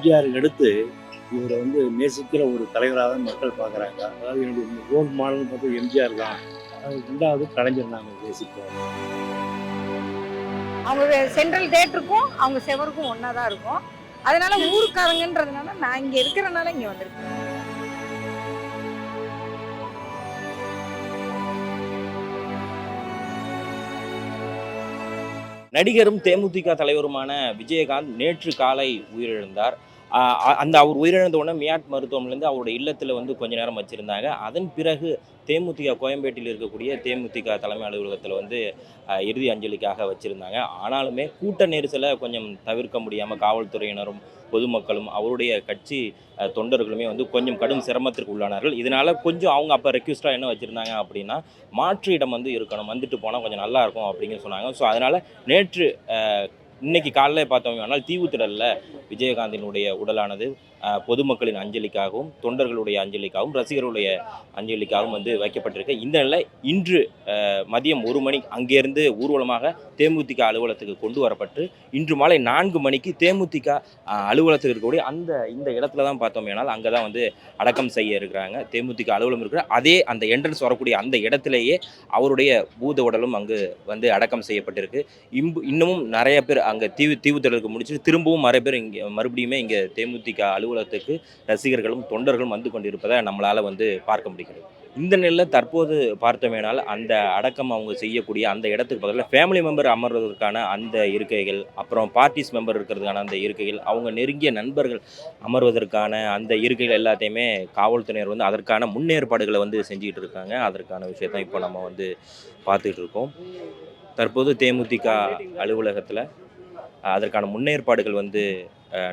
எம்ஜிஆருக்கு அடுத்து இவரை வந்து நேசிக்கிற ஒரு தலைவராக தான் மக்கள் பார்க்குறாங்க. அதாவது என்னுடைய ரோல் மாடல்னு பார்த்தா எம்ஜிஆர் தான். அது ரெண்டாவது கலைஞர் நாங்கள் நேசிப்போம் அவங்க சென்ட்ரல் தேட்டருக்கும் அவங்க செவருக்கும் ஒன்றா தான் இருக்கும். அதனால ஊருக்காரங்கன்றதுனால நான் இங்கே இருக்கிறனால இங்கே வந்திருக்கேன். நடிகரும் தேமுதிக தலைவருமான விஜயகாந்த் நேற்று காலை உயிரிழந்தார். அந்த அவர் உயிரிழந்த உடனே மியாட் மருத்துவமனையிலேருந்து அவருடைய இல்லத்தில் வந்து கொஞ்ச நேரம் வச்சுருந்தாங்க. அதன் பிறகு தேமுதிக கோயம்பேட்டில் இருக்கக்கூடிய தேமுதிக தலைமை அலுவலகத்தில் வந்து இறுதி அஞ்சலிக்காக வச்சுருந்தாங்க. ஆனாலுமே கூட்ட நெரிசலை கொஞ்சம் தவிர்க்க முடியாமல் காவல்துறையினரும் பொதுமக்களும் அவருடைய கட்சி தொண்டர்களுமே வந்து கொஞ்சம் கடும் சிரமத்திற்கு உள்ளானார்கள். இதனால் கொஞ்சம் அவங்க அப்போ ரெக்யூஸ்டாக என்ன வச்சுருந்தாங்க அப்படின்னா மாற்று இடம் வந்து இருக்கணும். வந்துட்டு போனால் கொஞ்சம் நல்லாயிருக்கும் அப்படிங்கன்னு அப்படின்னு சொன்னாங்க. ஸோ அதனால் நேற்று இன்னைக்கு காலையில் பார்த்தோம். ஆனால் தீவுத்திடலில் விஜயகாந்தினுடைய உடலானது பொதுமக்களின் அஞ்சலிக்காகவும் தொண்டர்களுடைய அஞ்சலிக்காகவும் ரசிகர்களுடைய அஞ்சலிக்காகவும் வந்து வைக்கப்பட்டிருக்கு. இந்த நிலை இன்று மதியம் ஒரு மணி அங்கேருந்து ஊர்வலமாக தேமுதிக அலுவலகத்துக்கு கொண்டு வரப்பட்டு இன்று மாலை நான்கு மணிக்கு தேமுதிக ஆஹ், அலுவலகத்தில் இருக்கக்கூடிய அந்த இந்த இடத்துல தான் பார்த்தோம். ஏனால் அங்கே தான் வந்து அடக்கம் செய்ய இருக்கிறாங்க. தேமுதிக அலுவலகம் இருக்கிற அதே அந்த என்ட்ரன்ஸ் வரக்கூடிய அந்த இடத்துலையே அவருடைய பூத உடலும் அங்கு வந்து அடக்கம் செய்யப்பட்டிருக்கு. இம்பு இன்னமும் நிறைய பேர் அங்கே தீவு தீவுத்தலுக்கு முடிச்சுட்டு திரும்பவும் நிறைய பேர் இங்கே மறுபடியுமே இங்கே தேமுதிக அலுவலகத்துக்கு ரசிகர்களும் தொண்டர்களும் வந்து கொண்டிருப்பதை நம்மளால் வந்து பார்க்க முடிகிறது. இந்த நிலையில் தற்போது பார்த்தோமேனால் அந்த அடக்கம் அவங்க செய்யக்கூடிய அந்த இடத்துக்கு பதிலாக ஃபேமிலி மெம்பர் அமர்வதற்கான அந்த இருக்கைகள் அப்புறம் பார்ட்டிஸ் மெம்பர் இருக்கிறதுக்கான அந்த இருக்கைகள் அவங்க நெருங்கிய நண்பர்கள் அமர்வதற்கான அந்த இருக்கைகள் எல்லாத்தையுமே காவல்துறையினர் வந்து அதற்கான முன்னேற்பாடுகளை வந்து செஞ்சுக்கிட்டு இருக்காங்க. அதற்கான விஷயத்தை இப்போ நம்ம வந்து பார்த்துக்கிட்டு இருக்கோம். தற்போது தேமுதிக அலுவலகத்தில் அதற்கான முன்னேற்பாடுகள் வந்து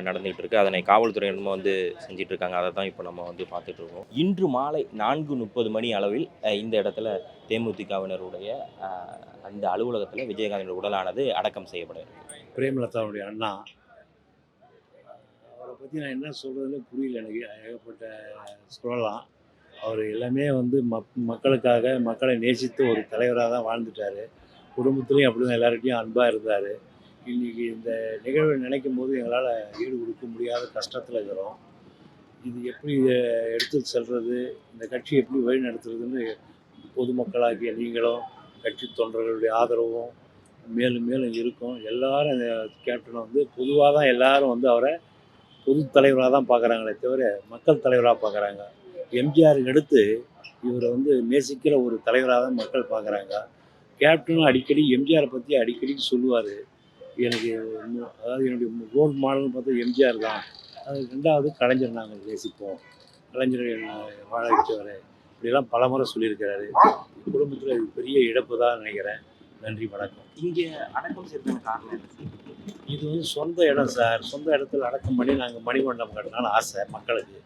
நடந்துகிட்டு இருக்கு அதனை காவல்துறையினரும் வந்து செஞ்சிட்டு இருக்காங்க அதை தான் இப்போ நம்ம வந்து பார்த்துட்டு இருக்கோம் இன்று மாலை நான்கு முப்பது மணி அளவில் இந்த இடத்துல தேமுதிகவினருடைய அந்த அலுவலகத்தில் விஜயகாந்தின் உடலானது அடக்கம் செய்யப்பட இருக்கு. பிரேமலதாவுடைய அண்ணா அவரை பற்றி நான் என்ன சொல்கிறதுன்னு புரியல எனக்கு. ஏகப்பட்ட சொல்லலாம். அவர் எல்லாமே வந்து மக் மக்களுக்காக மக்களை நேசித்து ஒரு தலைவராக தான் வாழ்ந்துட்டார். குடும்பத்துலேயும் அப்படி தான் எல்லார்கிட்டையும் அன்பாக இருந்தார். இன்றைக்கி இந்த நிகழ்வை நினைக்கும் போது எங்களால் ஈடு கொடுக்க முடியாத கஷ்டத்தில் இருக்கிறோம். இது எப்படி இதை எடுத்து செல்வது இந்த கட்சி எப்படி வழி நடத்துறதுன்னு பொதுமக்களாகிய நீங்களும் கட்சி தொண்டர்களுடைய ஆதரவும் மேலும் மேலும் இருக்கும். எல்லாரும் அந்த கேப்டனை வந்து பொதுவாக தான் எல்லாரும் வந்து அவரை பொது தலைவராக தான் பார்க்குறாங்களே தவிர மக்கள் தலைவராக பார்க்குறாங்க எம்ஜிஆருக்கு அடுத்து இவரை வந்து நேசிக்கிற ஒரு தலைவராக தான் மக்கள் பார்க்குறாங்க கேப்டனும் அடிக்கடி எம்ஜிஆரை பற்றி அடிக்கடி சொல்லுவார். எனக்கு அதாவது என்னுடைய ரோல் மாடல்னு பார்த்தா எம்ஜிஆர் தான். அது ரெண்டாவது கலைஞர் நாங்கள் நேசிப்போம். கலைஞர் வாழ வச்சவர் இப்படிலாம் பலமுறை சொல்லியிருக்கிறாரு. குடும்பத்தில் இது பெரிய இழப்பு தான் நினைக்கிறேன். நன்றி வணக்கம். இங்கே அடக்கம் செய்யறதுக்கான காரணம் இது வந்து சொந்த இடம் சார். சொந்த இடத்துல அடக்கம் பண்ணி நாங்கள் மணிமண்டபம் கட்டணும்னு ஆசை மக்களுக்கு.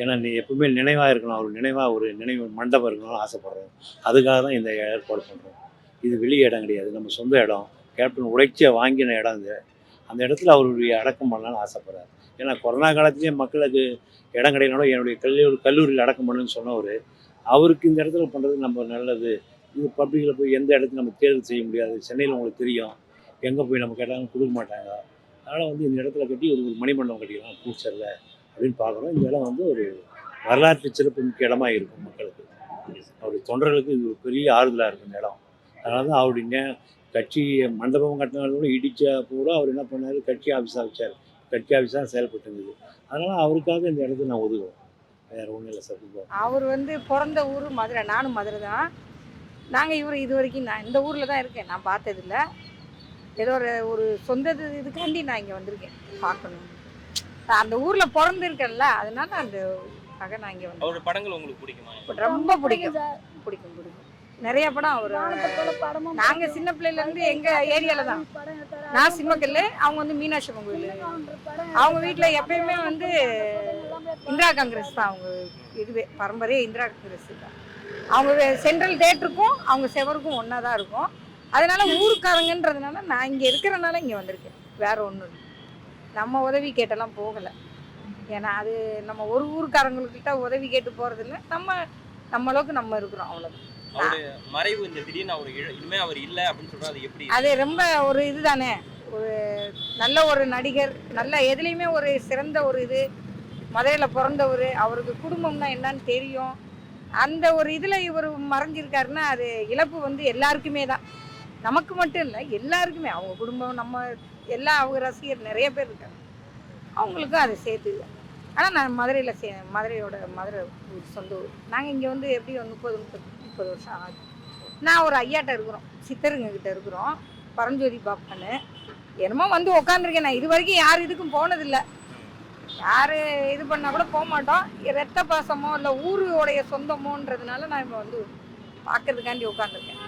ஏன்னா நீ எப்பவுமே நினைவாக இருக்கணும். அவர் நினைவாக ஒரு நினைவு மண்டபம் இருக்கணும்னு ஆசைப்படுறோம். அதுக்காக தான் இந்த ஏற்பாடு பண்ணுறோம் இது வெளி இடம் கிடையாது. நம்ம சொந்த இடம். கேப்டன் உழைச்சியை வாங்கின இடம் இது. அந்த இடத்துல அவருடைய அடக்கம் பண்ணலாம்னு ஆசைப்படுறாரு. ஏன்னா கொரோனா காலத்துலேயே மக்களுக்கு இடம் கிடையாது என்னுடைய கல்லூரி கல்லூரியில் அடக்கம் பண்ணுன்னு சொன்னவர் அவருக்கு இந்த இடத்துல பண்ணுறது நம்ம நல்லது. இது பப்ளிக்கில் போய் எந்த இடத்துல நம்ம தேர்வு செய்ய முடியாது. சென்னையில் உங்களுக்கு தெரியும். எங்கே போய் நம்ம கேட்டாலும் கொடுக்க மாட்டாங்க. அதனால் வந்து இந்த இடத்துல கட்டி ஒரு ஒரு மணிமண்டபம் கட்டிக்கலாம் ஃபியூச்சரில் அப்படின்னு பார்க்குறோம். இந்த இடம் வந்து ஒரு வரலாற்று சிறப்பு மிக்க இடமா இருக்கும் மக்களுக்கு. அவருடைய தொண்டர்களுக்கு இது ஒரு பெரிய ஆறுதலாக இருக்கும் இந்த இடம். அதனால தான் அவருடைய நே- கட்சி மண்டபம் கட்டினாலும் இடித்த கூட அவர் என்ன பண்ணார்? கட்சி ஆஃபீஸாக வச்சார் கட்சி ஆஃபீஸாக செயல்பட்டு இருந்தது அதனால் அவருக்காக இந்த இடத்த நான் ஒதுக்குவோம் வேறு ஒன்றும் இல்லை சார். அவர் வந்து பிறந்த ஊர் மதுரை. நானும் மதுரை தான். நாங்கள் இவர் இது வரைக்கும் நான் இந்த ஊரில் தான் இருக்கேன். நான் பார்த்ததில்ல. ஏதோ ஒரு ஒரு சொந்த இது- இதுக்காண்டி நான் இங்கே வந்திருக்கேன். பார்க்கணும். அந்த ஊரில் பிறந்திருக்கேன்ல. அதனால அந்த நான் இங்கே வந்து அவரோட படங்கள் உங்களுக்கு பிடிக்குமா? ரொம்ப பிடிக்கும். பிடிக்கும் பிடிக்கும். நிறைய படம் அவர் நாங்க சின்ன பிள்ளையில இருந்து எங்க ஏரியால தான். நான் சிம்மக்கல்லு அவங்க வந்து மீனாட்சி அம்மன் கோயில் அவங்க வீட்ல எப்பயுமே வந்து இந்திரா காங்கிரஸ் தான் அவங்க இதுவே பரம்பரையே இந்திரா காங்கிரஸ் தான். அவங்க சென்ட்ரல் தேட்டருக்கும் அவங்க செவருக்கும் ஒன்றா தான் இருக்கும். அதனால ஊருக்காரங்கன்றதுனால நான் இங்கே இருக்கிறனால இங்கே வந்திருக்கேன். வேற ஒன்றும் இல்லை. நம்ம உதவி கேட்டெல்லாம் போகலை. ஏன்னா அது நம்ம ஒரு ஊருக்காரங்கக்கிட்ட உதவி கேட்டு போகிறதில்ல நம்ம நம்ம அளவுக்கு நம்ம இருக்கிறோம் அவ்வளோதான் மறைவு இந்த திடீர்னு அவர் இனிமே அவர் இல்ல அப்படின்னு சொல்றது அது எப்படி அது ரொம்ப ஒரு இதுதானே. ஒரு நல்ல ஒரு நடிகர் நல்ல எதுலேயுமே ஒரு சிறந்த ஒரு இது மதுரையில் பிறந்தவர் அவருக்கு குடும்பம்னா என்னன்னு தெரியும். அந்த ஒரு இதில் இவர் மறைஞ்சிருக்காருன்னா அது இழப்பு வந்து எல்லாருக்குமே தான். நமக்கு மட்டும் இல்லை எல்லாருக்குமே. அவங்க குடும்பம் நம்ம எல்லா அவங்க ரசிகர் நிறைய பேர் இருக்காங்க. அவங்களுக்கும் அதை சேர்த்து ஆனால் நான் மதுரையில் சே மதுரையோட மதுரை சொந்த ஊர். நாங்கள் இங்கே வந்து எப்படி முப்பது முப்பது முப்பது வருஷம் ஆகுது. நான் ஒரு ஐயாட்ட இருக்கிறோம். சித்தருங்க கிட்ட இருக்கிறோம். பரஞ்சோதி பாப்பான்னு என்னமோ வந்து உட்காந்துருக்கேன் நான். இது வரைக்கும் யார் இதுக்கும் போனதில்லை. யார் இது பண்ணால் கூட போக மாட்டோம். ரத்த பாசமோ இல்லை ஊருடைய சொந்தமோன்றதுனால நான் இப்போ வந்து பார்க்கறதுக்காண்டி உட்காந்துருக்கேன்